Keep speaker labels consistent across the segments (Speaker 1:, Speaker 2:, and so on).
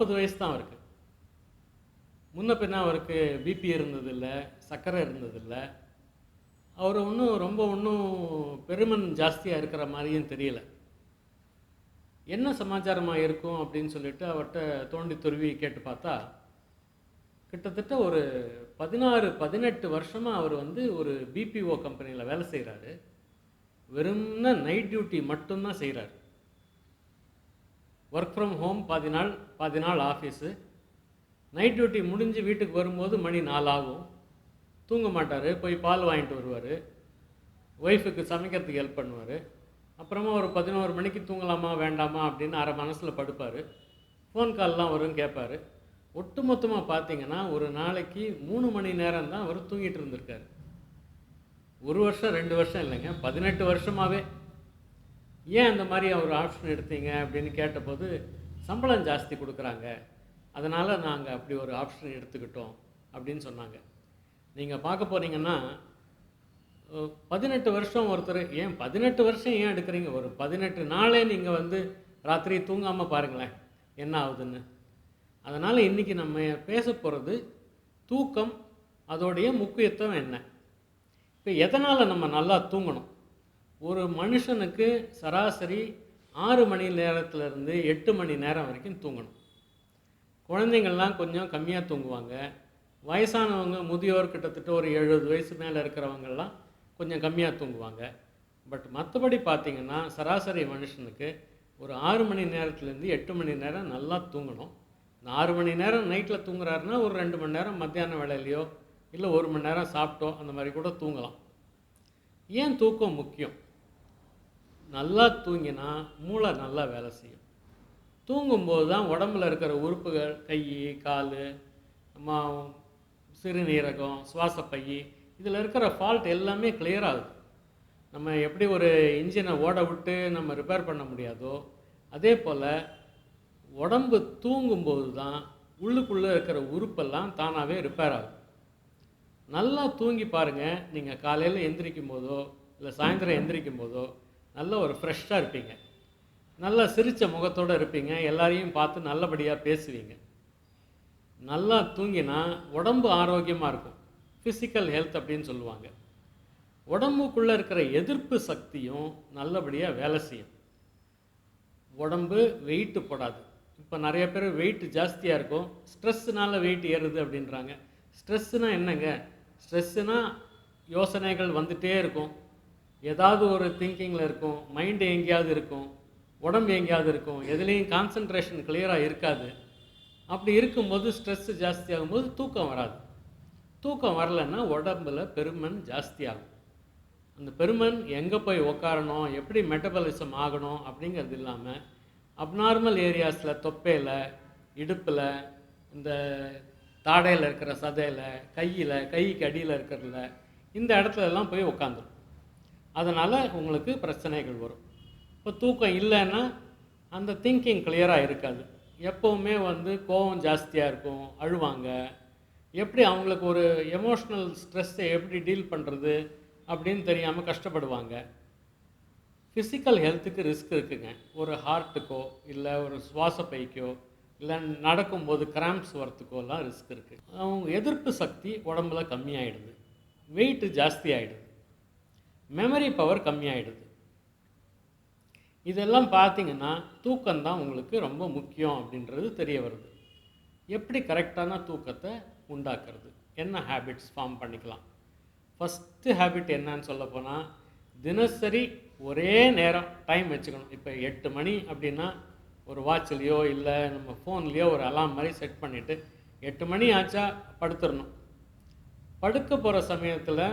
Speaker 1: நாற்பது வயசு தான் அவருக்கு. முன்ன பின்ன அவருக்கு பிபி இருந்ததில்ல சர்க்கரை இருந்ததில்லை. அவர் ஒன்றும் ரொம்ப ஒன்றும் பெருமன் ஜாஸ்தியாக இருக்கிற மாதிரியும் தெரியல. என்ன சமாச்சாரமாக இருக்கும் அப்படின்னு சொல்லிட்டு அவர்கிட்ட தோண்டி துருவி கேட்டு பார்த்தா கிட்டத்தட்ட ஒரு பதினாறு பதினெட்டு வருஷமாக அவர் வந்து ஒரு பிபிஓ கம்பெனியில் வேலை செய்கிறாரு வெறும்னா நைட் டியூட்டி மட்டும்தான் செய்கிறாரு ஒர்க் ஃப்ரம் ஹோம் பாதி நாள் பாதி நாள் ஆஃபீஸு நைட் டியூட்டி முடிஞ்சு வீட்டுக்கு வரும்போது மணி நாலாகும். ஆகும் தூங்க மாட்டார் போய் பால் வாங்கிட்டு வருவார். ஒய்ஃபுக்கு சமைக்கிறதுக்கு ஹெல்ப் பண்ணுவார். அப்புறமா ஒரு பதினோரு மணிக்கு தூங்கலாமா வேண்டாமா அப்படின்னு அரை மனசில் படுப்பார். ஃபோன் கால்லாம் வரும் கேட்பார். ஒட்டுமொத்தமாக பார்த்தீங்கன்னா ஒரு நாளைக்கு மூணு மணி நேரம் தான் அவர் தூங்கிட்டு இருந்திருக்காரு. ஒரு வருஷம் ரெண்டு வருஷம் இல்லைங்க பதினெட்டு வருஷமாகவே ஏன் அந்த மாதிரி ஒரு ஆப்ஷன் எடுத்தீங்க அப்படின்னு கேட்டபோது சம்பளம் ஜாஸ்தி கொடுக்குறாங்க. அதனால் நாங்கள் அப்படி ஒரு ஆப்ஷன் எடுத்துக்கிட்டோம் அப்படின்னு சொன்னாங்க. நீங்கள் பார்க்க போனீங்கன்னா பதினெட்டு வருஷம் ஒருத்தர் ஏன் பதினெட்டு வருஷம் ஏன் எடுக்கிறீங்க? ஒரு பதினெட்டு நாளே நீங்கள் வந்து ராத்திரி தூங்காமல் பாருங்களேன் என்ன ஆகுதுன்னு. அதனால் இன்றைக்கி நம்ம பேச போகிறது தூக்கம் அதோடைய முக்கியத்துவம் என்ன? இப்போ எதனால் நம்ம நல்லா தூங்கணும்? ஒரு மனுஷனுக்கு சராசரி ஆறு மணி நேரத்துலேருந்து எட்டு மணி நேரம் வரைக்கும் தூங்கணும். குழந்தைங்கள்லாம் கொஞ்சம் கம்மியாக தூங்குவாங்க. வயசானவங்க முதியோர் கிட்டத்தட்ட ஒரு எழுபது வயசு மேலே இருக்கிறவங்கெல்லாம் கொஞ்சம் கம்மியாக தூங்குவாங்க. பட் மற்றபடி பார்த்தீங்கன்னா சராசரி மனுஷனுக்கு ஒரு ஆறு மணி நேரத்துலேருந்து எட்டு மணி நேரம் நல்லா தூங்கணும். இந்த ஆறு மணி நேரம் நைட்டில் தூங்குறாருன்னா ஒரு ரெண்டு மணி நேரம் மத்தியான வேலையிலையோ இல்லை ஒரு மணி நேரம் சாப்பிட்டோ அந்த மாதிரி கூட தூங்கலாம். ஏன் தூக்கம் முக்கியம்? நல்லா தூங்கினா மூளை நல்லா வேலை செய்யும். தூங்கும்போது தான் உடம்புல இருக்கிற உறுப்புகள் கை கால் நம்ம சிறுநீரகம் சுவாசப்பை இதில் இருக்கிற ஃபால்ட் எல்லாமே clear ஆகுது. நம்ம எப்படி ஒரு இன்ஜினை ஓட விட்டு நம்ம ரிப்பேர் பண்ண முடியாதோ அதே போல் உடம்பு தூங்கும்போது தான் உள்ளுக்குள்ளே இருக்கிற உறுப்பெல்லாம் தானாகவே ரிப்பேர் ஆகும் நல்லா தூங்கி பாருங்கள் நீங்கள் காலையில் எந்திரிக்கும் போதோ இல்லை சாயந்தரம் எந்திரிக்கும் போதோ நல்ல ஒரு ஃப்ரெஷ்ஷாக இருப்பீங்க. நல்லா சிரித்த முகத்தோடு இருப்பீங்க. எல்லாரையும் பார்த்து நல்லபடியாக பேசுவீங்க. நல்லா தூங்கினா உடம்பு ஆரோக்கியமாக இருக்கும். ஃபிசிக்கல் ஹெல்த் அப்படின்னு சொல்லுவாங்க. உடம்புக்குள்ளே இருக்கிற எதிர்ப்பு சக்தியும் நல்லபடியாக வேலை செய்யும். உடம்பு வெயிட்டு போடாது. இப்போ நிறைய பேர் வெயிட் ஜாஸ்தியாக இருக்கும். ஸ்ட்ரெஸ்ஸுனால வெயிட் ஏறுது அப்படின்றாங்க. ஸ்ட்ரெஸ்ஸுனால் என்னங்க? ஸ்ட்ரெஸ்ஸுனால் யோசனைகள் வந்துட்டே இருக்கும். ஏதாவது ஒரு திங்கிங்கில் இருக்கும் மைண்டு எங்கேயாவது இருக்கும் உடம்பு எங்கேயாவது இருக்கும் எதுலேயும் கான்சன்ட்ரேஷன் கிளியராக இருக்காது. அப்படி இருக்கும்போது ஸ்ட்ரெஸ்ஸு ஜாஸ்தியாகும் போது தூக்கம் வராது. தூக்கம் வரலைன்னா உடம்பில் பெருமன் ஜாஸ்தியாகும் அந்த பெருமன் எங்கே போய் உக்காரணும் எப்படி மெட்டபாலிசம் ஆகணும் அப்படிங்கிறது இல்லாமல் அப்நார்மல் ஏரியாஸில் தொப்பையில் இடுப்பில் இந்த தாடையில் இருக்கிற சதையில் கையில் கைக்கு அடியில் இருக்கிறதுல இந்த இடத்துலலாம் போய் உக்காந்துரும். அதனால் உங்களுக்கு பிரச்சனைகள் வரும். இப்போ தூக்கம் இல்லைன்னா அந்த திங்கிங் கிளியராக இருக்காது. எப்போவுமே வந்து கோபம் ஜாஸ்தியாக இருக்கும் அழுவாங்க. எப்படி அவங்களுக்கு ஒரு எமோஷ்னல் ஸ்ட்ரெஸ்ஸை எப்படி டீல் பண்ணுறது அப்படின்னு தெரியாமல் கஷ்டப்படுவாங்க. ஃபிசிக்கல் ஹெல்த்துக்கு ரிஸ்க் இருக்குங்க. ஒரு ஹார்ட்டுக்கோ இல்லை ஒரு சுவாச பைக்கோ இல்லை நடக்கும்போது கிராம்ப்ஸ் வரத்துக்கோலாம் ரிஸ்க் இருக்குது அவங்க எதிர்ப்பு சக்தி உடம்புல கம்மியாயிடுது. வெயிட்டு ஜாஸ்தி ஆகிடுது மெமரி பவர் கம்மியாயிடுது. இதெல்லாம் பார்த்தீங்கன்னா தூக்கம் தான் உங்களுக்கு ரொம்ப முக்கியம் அப்படின்றது தெரிய வருது. எப்படி கரெக்டான தூக்கத்தை உண்டாக்குறது? என்ன ஹேபிட்ஸ் ஃபார்ம் பண்ணிக்கலாம்? ஃபஸ்ட்டு ஹேபிட் என்னன்னு சொல்ல போனால் தினசரி ஒரே நேரம் டைம் வச்சுக்கணும். இப்போ எட்டு மணி அப்படின்னா ஒரு வாட்ச்லேயோ இல்லை நம்ம ஃபோன்லேயோ ஒரு அலாம் மாதிரி செட் பண்ணிவிட்டு எட்டு மணி ஆச்சா படுத்துடணும் படுக்க போகிற சமயத்தில்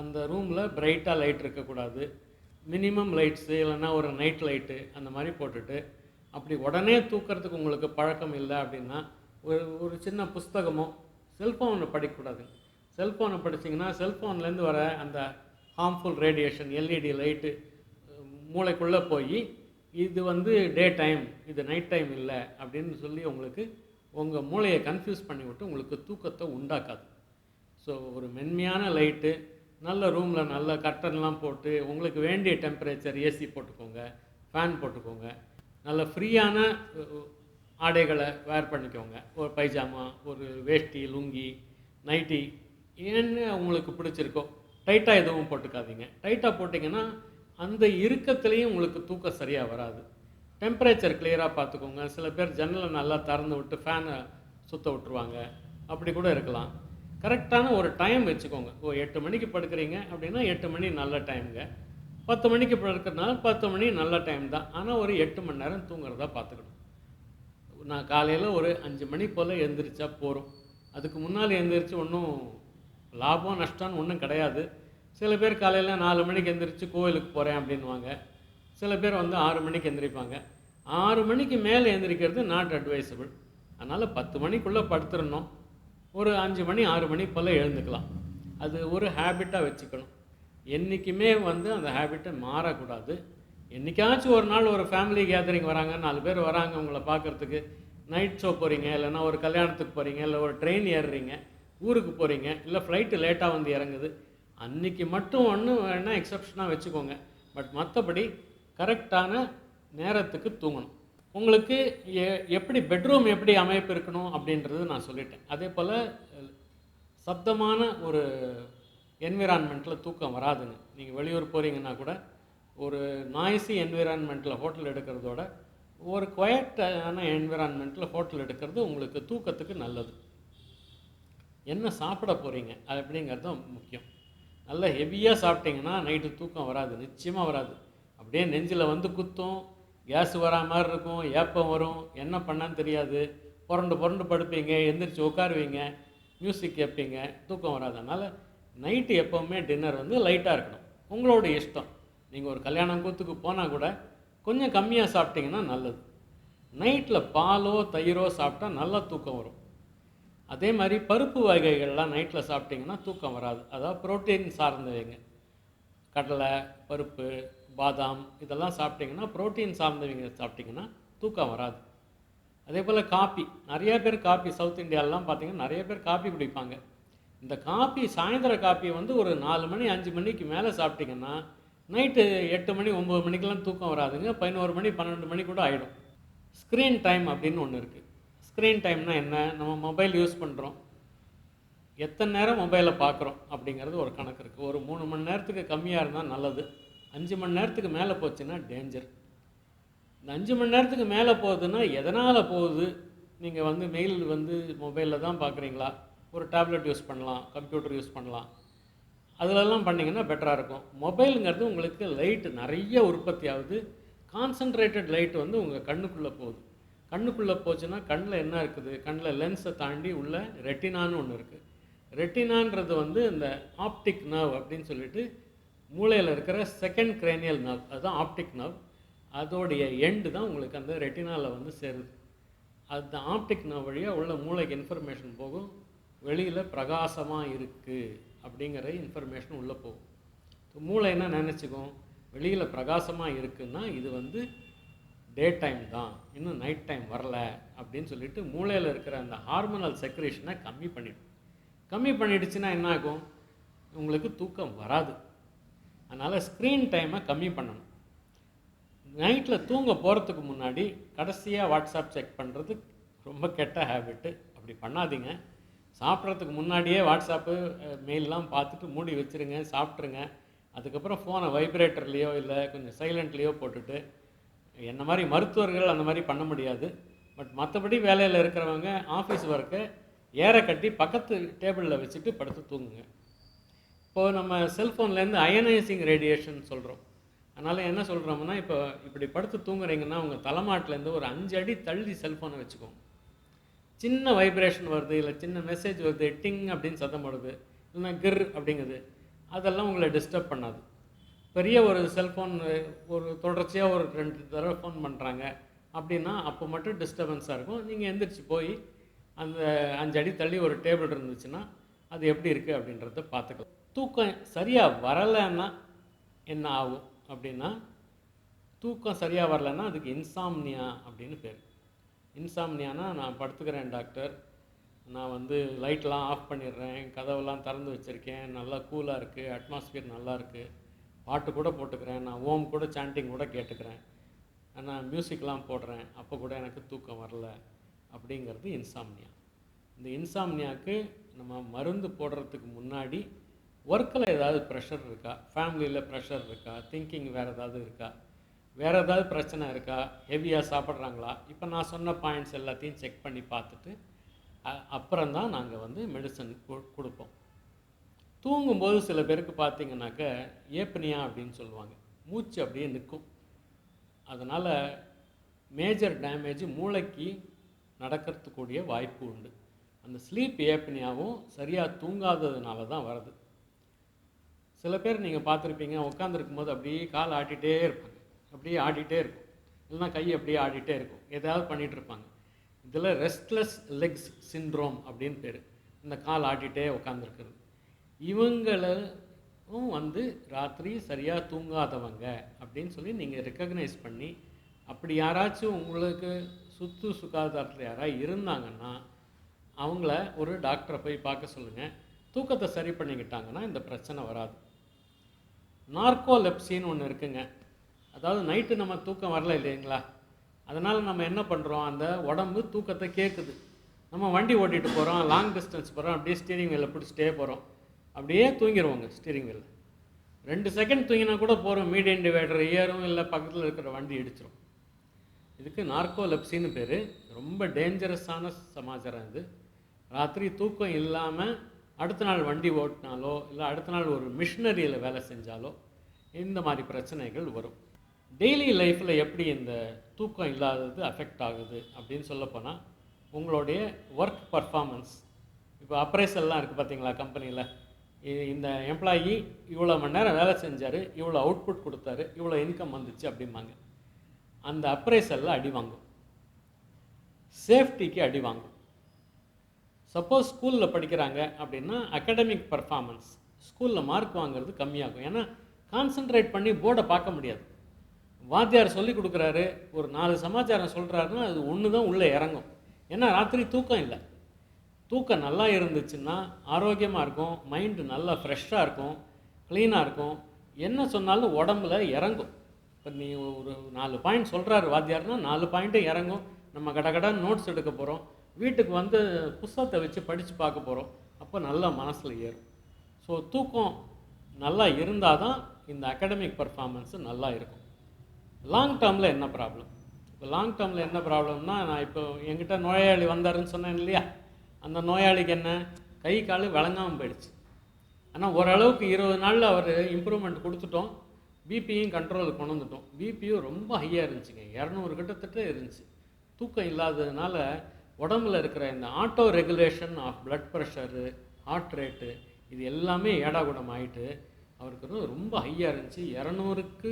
Speaker 1: அந்த ரூமில் பிரைட்டாக லைட் இருக்கக்கூடாது மினிமம் லைட்ஸு இல்லைன்னா ஒரு நைட் லைட்டு அந்த மாதிரி போட்டுட்டு அப்படி உடனே தூக்கிறதுக்கு உங்களுக்கு பழக்கம் இல்லை அப்படின்னா ஒரு ஒரு சின்ன புஸ்தகமோ செல்ஃபோனை படிக்கக்கூடாது. செல்ஃபோனை படிச்சிங்கன்னா செல்ஃபோன்லேருந்து வர அந்த ஹார்ம்ஃபுல் ரேடியேஷன் எல்இடி லைட்டு மூளைக்குள்ளே போய் இது வந்து டே டைம் இது நைட் டைம் இல்லை அப்படின்னு சொல்லி உங்களுக்கு உங்கள் மூளையை கன்ஃபியூஸ் பண்ணிவிட்டு உங்களுக்கு தூக்கத்தை உண்டாக்காது. ஸோ ஒரு மென்மையான லைட்டு நல்ல ரூமில் நல்ல கர்டன்லாம் போட்டு உங்களுக்கு வேண்டிய டெம்பரேச்சர் ஏசி போட்டுக்கோங்க ஃபேன் போட்டுக்கோங்க. நல்ல ஃப்ரீயான ஆடைகளை வேர் பண்ணிக்கோங்க. ஒரு பைஜாமா ஒரு வேஷ்டி லுங்கி நைட்டி ஏன்னு உங்களுக்கு பிடிச்சிருக்கோ டைட்டாக எதுவும் போட்டுக்காதீங்க. டைட்டாக போட்டிங்கன்னா அந்த இறுக்கத்துலேயும் உங்களுக்கு தூக்கம் சரியாக வராது. டெம்பரேச்சர் கிளியராக பார்த்துக்கோங்க. சில பேர் ஜன்னலை நல்லா திறந்து விட்டு ஃபேனை சுற்ற விட்டுருவாங்க. அப்படி கூட இருக்கலாம். கரெக்டான ஒரு டைம் வச்சுக்கோங்க. ஓ எட்டு மணிக்கு படுக்கிறீங்க அப்படின்னா எட்டு மணி நல்ல டைமுங்க. பத்து மணிக்கு படுக்கிறதுனால பத்து மணி நல்ல டைம் தான். ஆனால் ஒரு எட்டு மணி நேரம் தூங்குறதா பார்த்துக்கணும். நான் காலையில் ஒரு அஞ்சு மணி போல் எழுந்திரிச்சா போகிறோம் அதுக்கு முன்னால் எழுந்திரிச்சு ஒன்றும் லாபம் நஷ்டம்னு ஒன்றும் கிடையாது. சில பேர் காலையில் நாலு மணிக்கு எந்திரிச்சு கோயிலுக்கு போகிறேன் அப்படின்வாங்க சில பேர் வந்து ஆறு மணிக்கு எந்திரிப்பாங்க. ஆறு மணிக்கு மேலே எந்திரிக்கிறது நாட் அட்வைசபிள் அதனால் பத்து மணிக்குள்ளே படுத்துடணும். ஒரு அஞ்சு மணி ஆறு மணி போல் எழுந்துக்கலாம். அது ஒரு ஹேபிட்டாக வச்சுக்கணும். என்றைக்குமே வந்து அந்த ஹேபிட்டை மாறக்கூடாது. என்றைக்காச்சும் ஒரு நாள் ஒரு ஃபேமிலி கேதரிங் வராங்க நாலு பேர் வராங்க உங்களை பார்க்குறதுக்கு. நைட் ஷோ போகிறீங்க இல்லைன்னா ஒரு கல்யாணத்துக்கு போகிறீங்க இல்லை ஒரு ட்ரெயின் ஏறுறீங்க ஊருக்கு போகிறீங்க இல்லை ஃப்ளைட்டு லேட்டாக வந்து இறங்குது. அன்றைக்கி மட்டும் ஒன்று வேணால் எக்ஸப்ஷனாக வச்சுக்கோங்க. பட் மற்றபடி கரெக்டான நேரத்துக்கு தூங்கணும். உங்களுக்கு எ எப்படி பெட்ரூம் எப்படி அமைப்பு இருக்கணும் அப்படின்றது நான் சொல்லிட்டேன். அதே போல் சப்தமான ஒரு என்விரான்மெண்ட்டில் தூக்கம் வராதுங்க. நீங்கள் வெளியூர் போகிறீங்கன்னா கூட ஒரு நாய்ஸி என்விரான்மெண்ட்டில் ஹோட்டல் எடுக்கிறதோட ஒரு குவயட்டான என்விரான்மெண்ட்டில் ஹோட்டல் எடுக்கிறது உங்களுக்கு தூக்கத்துக்கு நல்லது. என்ன சாப்பிட போகிறீங்க அது அப்படிங்கிறது தான் முக்கியம். நல்ல ஹெவியாக சாப்பிட்டீங்கன்னா நைட்டு தூக்கம் வராது நிச்சயமாக வராது. அப்படியே நெஞ்சில் வந்து குத்தும் கேஸ் வரா மாதிரி இருக்கும் ஏப்பம் வரும் என்ன பண்ணான்னு தெரியாது. புரண்டு புரண்டு படுப்பீங்க எந்திரிச்சு உட்காருவீங்க மியூசிக் கேட்பீங்க தூக்கம் வராது. அதனால் நைட்டு எப்போவுமே டின்னர் வந்து லைட்டாக இருக்கணும். உங்களோட இஷ்டம். நீங்கள் ஒரு கல்யாணம் கூத்துக்கு போனால் கூட கொஞ்சம் கம்மியாக சாப்பிட்டீங்கன்னா நல்லது. நைட்டில் பாலோ தயிரோ சாப்பிட்டா நல்லா தூக்கம் வரும். அதே மாதிரி பருப்பு வகைகள்லாம் நைட்டில் சாப்பிட்டிங்கன்னா தூக்கம் வராது. அதாவது புரோட்டீன் சார்ந்தவைங்க. கடலை பருப்பு பாதாம் இதெல்லாம் சாப்பிட்டிங்கன்னா புரோட்டீன் சார்ந்தவங்க சாப்பிட்டிங்கன்னா தூக்கம் வராது. அதே போல் காப்பி நிறைய பேர் காப்பி சவுத் இந்தியாலலாம் பார்த்தீங்கன்னா நிறைய பேர் காப்பி குடிப்பாங்க. இந்த காப்பி சாயந்தர காப்பி வந்து ஒரு நாலு மணி அஞ்சு மணிக்கு மேலே சாப்பிட்டிங்கன்னா நைட்டு எட்டு மணி ஒம்பது மணிக்கெலாம் தூக்கம் வராதுங்க. பதினோரு மணி பன்னெண்டு மணி கூட ஆகிடும் ஸ்க்ரீன் டைம் அப்படின்னு ஒன்று இருக்குது ஸ்க்ரீன் டைம்னா என்ன? நம்ம மொபைல் யூஸ் பண்ணுறோம் எத்தனை நேரம் மொபைலை பார்க்குறோம் அப்படிங்கிறது ஒரு கணக்கு இருக்குது ஒரு மூணு மணி நேரத்துக்கு கம்மியாக இருந்தால் நல்லது. அஞ்சு மணி நேரத்துக்கு மேலே போச்சுன்னா டேஞ்சர் இந்த அஞ்சு மணி நேரத்துக்கு மேலே போகுதுன்னா எதனால் போகுது? நீங்கள் வந்து மெயில் வந்து மொபைலில் தான் பார்க்குறீங்களா ஒரு டேப்லெட் யூஸ் பண்ணலாம் கம்ப்யூட்டர் யூஸ் பண்ணலாம். அதிலெல்லாம் பண்ணிங்கன்னா பெட்டராக இருக்கும். மொபைலுங்கிறது உங்களுக்கு லைட்டு நிறைய உற்பத்தி ஆகுது. கான்சன்ட்ரேட்டட் லைட் வந்து உங்கள் கண்ணுக்குள்ளே போகுது. கண்ணுக்குள்ளே போச்சுன்னா கண்ணில் என்ன இருக்குது? கண்ணில் லென்ஸை தாண்டி உள்ள ரெட்டினான்னு ஒன்று இருக்குது ரெட்டினான்றது வந்து இந்த ஆப்டிக் நர்வ் அப்படின்னு சொல்லிட்டு மூளையில் இருக்கிற செகண்ட் கிரேனியல் நர்வ் அதுதான் ஆப்டிக் நர்வ் அதோடைய எண்டு தான் உங்களுக்கு அந்த ரெட்டினாவில் வந்து சேருது. அந்த ஆப்டிக் நர்வ் வழியாக உள்ள மூளைக்கு இன்ஃபர்மேஷன் போகும். வெளியில் பிரகாசமாக இருக்குது அப்படிங்கிற இன்ஃபர்மேஷன் உள்ளே போகும். இப்போ மூளை என்ன நினச்சிக்கும்? வெளியில் பிரகாசமாக இருக்குன்னா இது வந்து டே டைம் தான். இன்னும் நைட் டைம் வரல அப்படின்னு சொல்லிட்டு மூளையில் இருக்கிற அந்த ஹார்மோனல் செக்ரேஷனை கம்மி பண்ணிடும். கம்மி பண்ணிடுச்சுன்னா என்ன ஆகும் உங்களுக்கு தூக்கம் வராது. அதனால் ஸ்க்ரீன் டைமை கம்மி பண்ணணும். நைட்டில் தூங்க போகிறதுக்கு முன்னாடி கடைசியாக வாட்ஸ்அப் செக் பண்ணுறது ரொம்ப கெட்ட ஹேபிட்டு அப்படி பண்ணாதீங்க. சாப்பிட்றதுக்கு முன்னாடியே வாட்ஸ்அப்பு மெயிலெலாம் பார்த்துட்டு மூடி வச்சுருங்க சாப்பிட்ருங்க அதுக்கப்புறம் ஃபோனை வைப்ரேட்டர்லேயோ இல்லை கொஞ்சம் சைலண்ட்லேயோ போட்டுட்டு என்ன மாதிரி மருத்துவர்கள் அந்த மாதிரி பண்ண முடியாது. பட் மற்றபடி வேலையில் இருக்கிறவங்க ஆஃபீஸ் ஒர்க்கை ஏற கட்டி பக்கத்து டேபிளில் வச்சுட்டு படுத்து தூங்குங்க. இப்போது நம்ம செல்ஃபோன்லேருந்து அயனைசிங் ரேடியேஷன் சொல்கிறோம் அதனால் என்ன சொல்கிறோம்னா இப்போ இப்படி படுத்து தூங்குறீங்கன்னா உங்கள் தலைமாட்டிலேருந்து ஒரு அஞ்சு அடி தள்ளி செல்ஃபோனை வச்சுக்கோங்க. சின்ன வைப்ரேஷன் வருது இல்லை சின்ன மெசேஜ் வருது டிங் அப்படின்னு சத்தம் போடுது இல்லைன்னா கிர் அப்படிங்குது அதெல்லாம் உங்களை டிஸ்டர்ப் பண்ணாது. பெரிய ஒரு செல்ஃபோன் ஒரு தொடர்ச்சியாக ஒரு ரெண்டு தடவை ஃபோன் பண்ணுறாங்க அப்படின்னா அப்போ மட்டும் டிஸ்டர்பன்ஸாக இருக்கும். நீங்கள் எந்திரிச்சு போய் அந்த அஞ்சு அடி தள்ளி ஒரு டேபிள் இருந்துச்சுன்னா அது எப்படி இருக்குது அப்படின்றத பார்த்துக்கலாம். தூக்கம் சரியாக வரலைன்னா என்ன ஆகும் அப்படின்னா தூக்கம் சரியாக வரலைன்னா அதுக்கு இன்சாம்னியா அப்படின்னு பேர். இன்சாம்னியானா நான் படுத்துக்கிறேன் டாக்டர் நான் வந்து லைட்லாம் ஆஃப் பண்ணிடுறேன். கதவெல்லாம் திறந்து வச்சுருக்கேன். நல்லா கூலாக இருக்குது அட்மாஸ்பியர் நல்லா இருக்குது பாட்டு கூட போட்டுக்கிறேன். நான் ஓம் கூட சாண்டிங் கூட கேட்டுக்கிறேன். நான் மியூசிக்லாம் போடுறேன். அப்போ கூட எனக்கு தூக்கம் வரல அப்படிங்கிறது இன்சாம்னியா இந்த இன்சாம்னியாவுக்கு நம்ம மருந்து போடுறதுக்கு முன்னாடி ஒர்க்கில் ஏதாவது ப்ரெஷர் இருக்கா? ஃபேமிலியில் ப்ரெஷர் இருக்கா? திங்கிங் வேறு ஏதாவது இருக்கா? வேறு ஏதாவது பிரச்சனை இருக்கா? ஹெவியாக சாப்பிட்றாங்களா? இப்போ நான் சொன்ன பாயிண்ட்ஸ் எல்லாத்தையும் செக் பண்ணி பார்த்துட்டு அப்புறம்தான் நாங்கள் வந்து மெடிசன் கொடுப்போம். தூங்கும்போது சில பேருக்கு பார்த்தீங்கன்னாக்க ஏப்பனியா அப்படின்னு சொல்லுவாங்க. மூச்சு அப்படியே நிற்கும். அதனால் மேஜர் டேமேஜ் மூளைக்கு நடக்கிறதுக்கூடிய வாய்ப்பு உண்டு. அந்த ஸ்லீப் ஏப்பனியாவும் சரியாக தூங்காததுனால தான் வருது. சில பேர் நீங்கள் பார்த்துருப்பீங்க உட்காந்துருக்கும் போது அப்படியே கால் ஆட்டிகிட்டே இருப்பாங்க. அப்படியே ஆடிட்டே இருக்கும். இல்லைன்னா கை அப்படியே ஆடிட்டே இருக்கும். ஏதாவது பண்ணிகிட்டு இருப்பாங்க. இதில் ரெஸ்ட்லெஸ் லெக்ஸ் சிண்ட்ரோம் அப்படின்னு பேர். இந்த கால் ஆட்டிகிட்டே உட்காந்துருக்குறது இவங்களும் வந்து ராத்திரி சரியாக தூங்காதவங்க அப்படின்னு சொல்லி நீங்கள் ரெக்கக்னைஸ் பண்ணி அப்படி யாராச்சும் உங்களுக்கு சுத்து சுகாதாரத்தில் யாராவது இருந்தாங்கன்னா அவங்கள ஒரு டாக்டரை போய் பார்க்க சொல்லுங்கள் தூக்கத்தை சரி பண்ணிக்கிட்டாங்கன்னா இந்த பிரச்சனை வராது. நார்கோலெப்சின்னு ஒன்று இருக்குங்க. அதாவது நைட்டு நம்ம தூக்கம் வரல இல்லைங்களா? அதனால் நம்ம என்ன பண்ணுறோம் அந்த உடம்பு தூக்கத்தை கேட்குது நம்ம வண்டி ஓட்டிகிட்டு போகிறோம் லாங் டிஸ்டன்ஸ் போகிறோம் அப்படியே ஸ்டீரிங் வீலில் பிடிச்சிட்டே போகிறோம் அப்படியே தூங்கிடுவோங்க ஸ்டீரிங் வீலில் ரெண்டு செகண்ட் தூங்கினா கூட போகிறோம் மீடியம் டிவைடர் ஏறும் இல்லை பக்கத்தில் இருக்கிற வண்டி இடிச்சிரும். இதுக்கு நார்கோலெப்சின்னு பேர். ரொம்ப டேஞ்சரஸான சமாச்சாரம் இது. ராத்திரி தூக்கம் இல்லாமல் அடுத்த நாள் வண்டி ஓட்டினாலோ இல்லை அடுத்த நாள் ஒரு மிஷினரியில் வேலை செஞ்சாலோ இந்த மாதிரி பிரச்சனைகள் வரும். டெய்லி லைஃப்பில் எப்படி இந்த தூக்கம் இல்லாதது அஃபெக்ட் ஆகுது அப்படின்னு சொல்லப்போனால் உங்களுடைய ஒர்க் பர்ஃபார்மன்ஸ் இப்போ அப்ரைசல்லாம் இருக்குது பார்த்தீங்களா கம்பெனியில் இந்த எம்ப்ளாயி இவ்வளோ மணி நேரம் வேலை செஞ்சார் இவ்வளோ அவுட்புட் கொடுத்தாரு இவ்வளோ இன்கம் வந்துச்சு அப்படிம்பாங்க. அந்த அப்ரைசலில் அடி வாங்கும். சேஃப்டிக்கு அடி வாங்கும். சப்போஸ் ஸ்கூலில் படிக்கிறாங்க அப்படின்னா அகடமிக் பர்ஃபார்மன்ஸ் ஸ்கூலில் மார்க் வாங்குறது கம்மியாகும். ஏன்னா கான்சென்ட்ரேட் பண்ணி போர்டை பார்க்க முடியாது. வாத்தியார் சொல்லி கொடுக்குறாரு ஒரு நாலு சமாச்சாரம் சொல்கிறாருன்னா அது ஒன்று தான் உள்ளே இறங்கும். ஏன்னா ராத்திரி தூக்கம் இல்லை. தூக்கம் நல்லா இருந்துச்சுன்னா ஆரோக்கியமாக இருக்கும் மைண்டு நல்லா ஃப்ரெஷ்ஷாக இருக்கும் க்ளீனாக இருக்கும். என்ன சொன்னாலும் உடம்புல இறங்கும். இப்போ நீ ஒரு நாலு பாயிண்ட் சொல்கிறாரு வாத்தியார்னா நாலு பாயிண்ட்டும் இறங்கும். நம்ம கடகடான்னு நோட்ஸ் எடுக்க போகிறோம் வீட்டுக்கு வந்து புஸ்தகத்தை வச்சு படித்து பார்க்க போகிறோம் அப்போ நல்லா மனசில் ஏறும். ஸோ தூக்கம் நல்லா இருந்தால் தான் இந்த அகாடமிக் பர்ஃபார்மன்ஸு நல்லா இருக்கும். லாங் டேர்மில் என்ன ப்ராப்ளம் இப்போ லாங் டேர்மில் என்ன ப்ராப்ளம்னா நான் இப்போ என்கிட்ட நோயாளி வந்தாருன்னு சொன்னேன் இல்லையா? அந்த நோயாளிக்கு என்ன? கை கால் விளங்காமல் போயிடுச்சு. ஆனால் ஓரளவுக்கு இருபது நாளில் அவர் இம்ப்ரூவ்மெண்ட் கொடுத்துட்டோம். பிபியும் கண்ட்ரோலுக்கு கொண்டு வந்துட்டோம். பிபியும் ரொம்ப ஹையாக இருந்துச்சுங்க. இரநூறு கிட்டத்தட்ட இருந்துச்சு. தூக்கம் இல்லாததுனால உடம்புல இருக்கிற இந்த auto regulation of blood pressure heart rate இது எல்லாமே ஏடாகுடம் ஆகிட்டு அவருக்கு வந்து ரொம்ப ஹையாக இருந்துச்சு. இரநூறுக்கு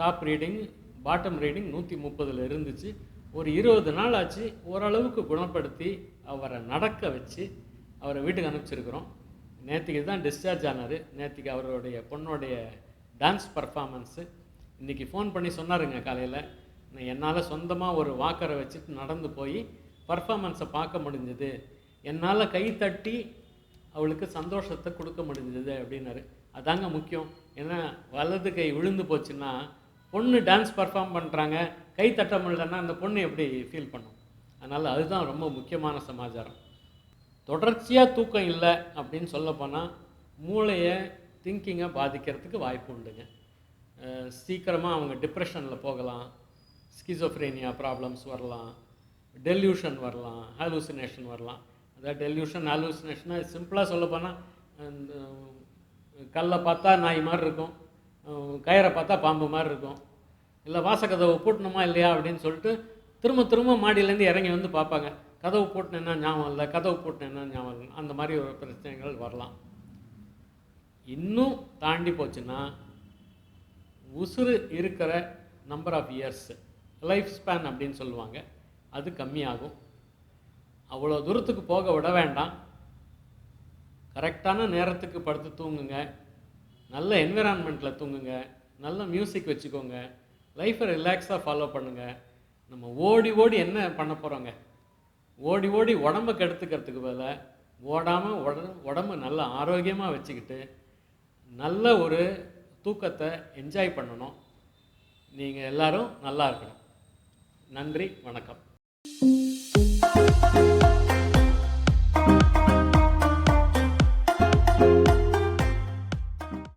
Speaker 1: டாப் ரீடிங் பாட்டம் ரீடிங் நூற்றி முப்பதில் இருந்துச்சு. ஒரு இருபது நாள் ஆச்சு ஓரளவுக்கு குணப்படுத்தி அவரை நடக்க வச்சு அவரை வீட்டுக்கு அனுப்பிச்சிருக்கிறோம். நேற்றுக்கு தான் டிஸ்சார்ஜ் ஆனார். நேற்றுக்கு அவருடைய பொண்ணுடைய டான்ஸ் பர்ஃபார்மன்ஸு இன்றைக்கி ஃபோன் பண்ணி சொன்னாருங்க காலையில். என்னால் சொந்தமாக ஒரு வாக்கரை வச்சுட்டு நடந்து போய் பர்ஃபாமன்ஸை பார்க்க முடிஞ்சது. என்னால் கை தட்டி அவளுக்கு சந்தோஷத்தை கொடுக்க முடிஞ்சது அப்படின்னாரு. அதாங்க முக்கியம். ஏன்னா வலது கை விழுந்து போச்சுன்னா பொண்ணு டான்ஸ் பர்ஃபார்ம் பண்ணுறாங்க கை தட்ட முடியலன்னா அந்த பொண்ணு எப்படி ஃபீல் பண்ணும்? அதனால் அதுதான் ரொம்ப முக்கியமான சமாச்சாரம். தொடர்ச்சியாக தூக்கம் இல்லை அப்படின்னு சொல்லப்போனால் மூளையை திங்கிங்கை பாதிக்கிறதுக்கு வாய்ப்பு உண்டுங்க. சீக்கிரமாக அவங்க டிப்ரெஷனில் போகலாம். ஸ்கிசோஃப்ரேனியா ப்ராப்ளம்ஸ் வரலாம் டெல்யூஷன் வரலாம் ஹாலூசினேஷன் வரலாம் அதாவது டெல்யூஷன் ஹாலூசினேஷனாக சிம்பிளாக சொல்லப்போனால் இந்த கல்லை பார்த்தா நாய் மாதிரி இருக்கும் கயிறை பார்த்தா பாம்பு மாதிரி இருக்கும். இல்லை வாசக்கதவை பூட்டணுமா இல்லையா அப்படின்னு சொல்லிட்டு திரும்ப திரும்ப மாடியிலேருந்து இறங்கி வந்து பார்ப்பாங்க. கதவு பூட்டினேன்னா ஞாபகம் இல்லை கதவு என்ன ஞாபகம் இல்லை. அந்த மாதிரி ஒரு பிரச்சனைகள் வரலாம். இன்னும் தாண்டி போச்சுன்னா உசுறு இருக்கிற number of years life span அப்படின்னு சொல்லுவாங்க. அது கம்மியாகும். அவ்வளோ தூரத்துக்கு போக விட வேண்டாம். கரெக்டான நேரத்துக்கு படுத்து தூங்குங்க. நல்ல என்விரான்மெண்ட்டில் தூங்குங்க. நல்ல மியூசிக் வச்சுக்கோங்க. லைஃப்பை ரிலாக்ஸாக ஃபாலோ பண்ணுங்கள் நம்ம ஓடி ஓடி என்ன பண்ண போகிறோங்க ஓடி ஓடி உடம்ப கெடுத்துக்கிறதுக்கு பதிலாக ஓடாமல் உட உடம்ப நல்லா ஆரோக்கியமாக வச்சுக்கிட்டு நல்ல ஒரு தூக்கத்தை என்ஜாய் பண்ணணும். நீங்கள் எல்லோரும் நல்லா இருக்கணும். நன்றி வணக்கம்.